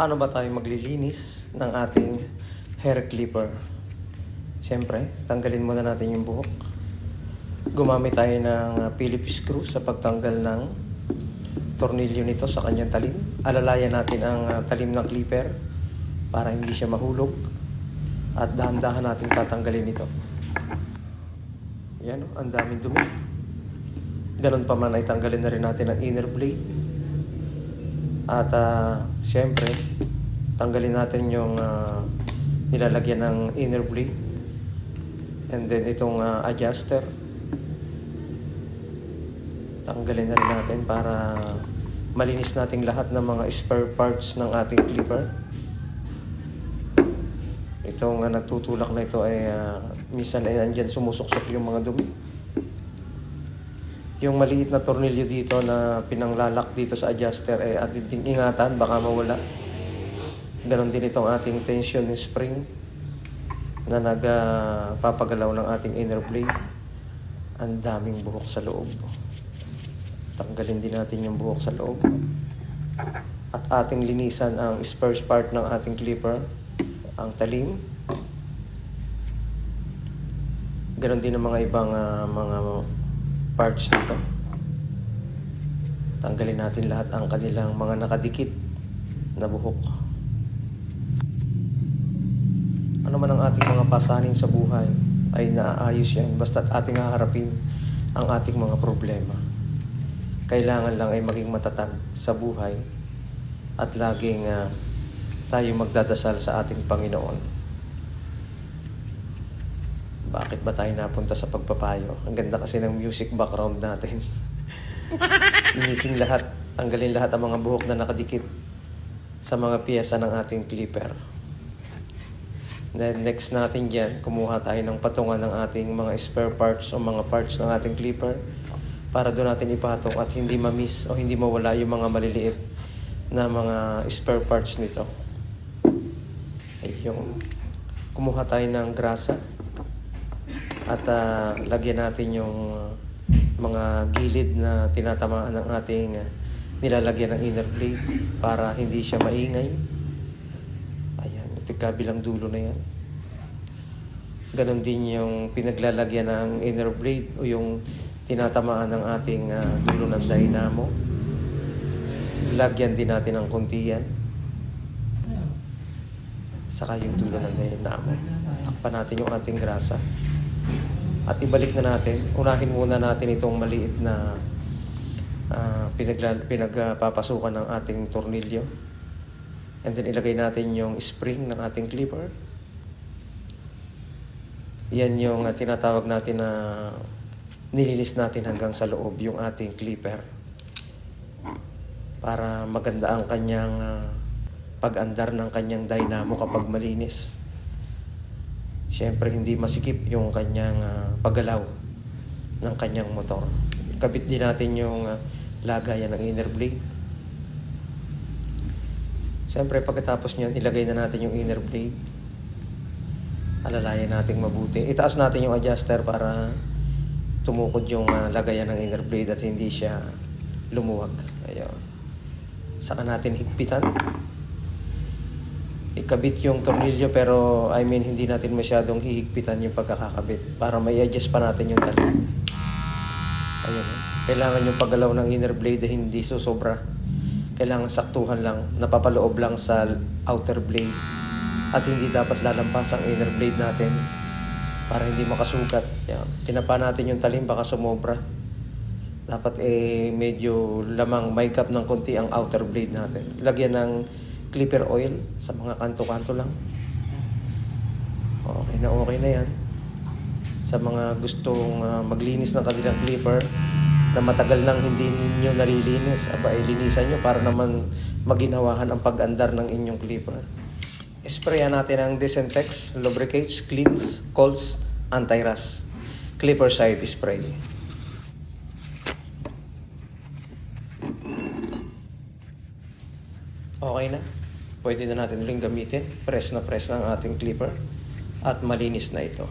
paano ba tayo maglilinis ng ating hair clipper? Siyempre, tanggalin muna natin yung buhok. Gumamit tayo ng uh, Phillips screw sa pagtanggal ng tornilyo nito sa kanyang talim. Alalayan natin ang uh, talim ng clipper para hindi siya mahulog. At dahan-dahan natin tatanggalin ito. Yan, ang daming dumi. Ganun pa man ay tanggalin na rin natin ang inner blade. At uh, siyempre, tanggalin natin yung uh, nilalagyan ng inner blade. And then itong uh, adjuster. Tanggalin na rin natin para malinis natin lahat ng mga spare parts ng ating clipper. Itong uh, natutulak na ito ay uh, minsan ay andyan sumusuksok yung mga dumi. Yung maliit na tornilyo dito na pinanglalak dito sa adjuster eh, atin ding ingatan baka mawala. Ganon din itong ating tension spring na nagpapagalaw ng ating inner blade. Ang daming buhok sa loob. Tanggalin din natin yung buhok sa loob. At ating linisan ang spare part ng ating clipper, ang talim. Ganon din ang mga ibang ah, mga parts nito. Tanggalin natin lahat ang kanilang mga nakadikit na buhok. Ano man ang ating mga pasaning sa buhay ay naaayos yan basta't ating haharapin ang ating mga problema. Kailangan lang ay maging matatag sa buhay at laging ah, tayo magdadasal sa ating Panginoon. Bakit ba tayo napunta sa pagpapayo? Ang ganda kasi ng music background natin. Linisin lahat, tanggalin lahat ang mga buhok na nakadikit sa mga piyesa ng ating clipper. Then next natin dyan, kumuha tayo ng patungan ng ating mga spare parts o mga parts ng ating clipper para doon natin ipatong at hindi ma-miss o hindi mawala yung mga maliliit na mga spare parts nito. Ay, yung kumuha tayo ng grasa at ah, lagyan natin yung mga gilid na tinatamaan ng ating ah, nilalagyan ng inner blade para hindi siya maingay. Ayan, ito kabilang dulo na yan. Ganon din yung pinaglalagyan ng inner blade o yung tinatamaan ng ating ah, dulo ng dynamo. Lagyan din natin ng kunti yan. Saka yung dulo ng dynamo. Takpan natin yung ating grasa. At ibalik na natin. Unahin muna natin itong maliit na uh, pinagla- pinagpapasukan ng ating tornilyo. And then ilagay natin yung spring ng ating clipper. Yan yung uh, tinatawag natin na nilinis natin hanggang sa loob yung ating clipper. Para maganda ang kanyang uh, pag-andar ng kanyang dynamo kapag malinis. Siyempre hindi masikip yung kanyang ah, paggalaw ng kanyang motor. Kabit din natin yung ah, lagayan ng inner blade. Siyempre pagkatapos niyan, ilagay na natin yung inner blade. Alalayan natin mabuti. Itaas natin yung adjuster para tumukod yung ah, lagayan ng inner blade at hindi siya lumuwag. Ayun. Saka natin higpitan ikabit yung tornilyo pero I mean hindi natin masyadong hihigpitan yung pagkakakabit para may adjust pa natin yung talim. Ayun. oh. Kailangan yung paggalaw ng inner blade hindi susobra. Kailangan saktuhan lang, napapaloob lang sa outer blade. At hindi dapat lalampas ang inner blade natin para hindi makasugat. Yan. Tinapa natin yung talim baka sumobra. Dapat eh medyo lamang may cap ng konti ang outer blade natin. Lagyan ng clipper oil sa mga kanto-kanto lang. Okay na okay na yan. Sa mga gustong uh, maglinis ng kanilang clipper na matagal nang hindi ninyo nalilinis, aba ilinisan nyo para naman maginawahan ang pag-andar ng inyong clipper. Sprayan natin ang Disintex, Lubricates, Cleans, Cols, Anti-Rust. Clipper side spray. Okay na. Pwede na natin uling gamitin. Press na press na ang ating clipper. At malinis na ito.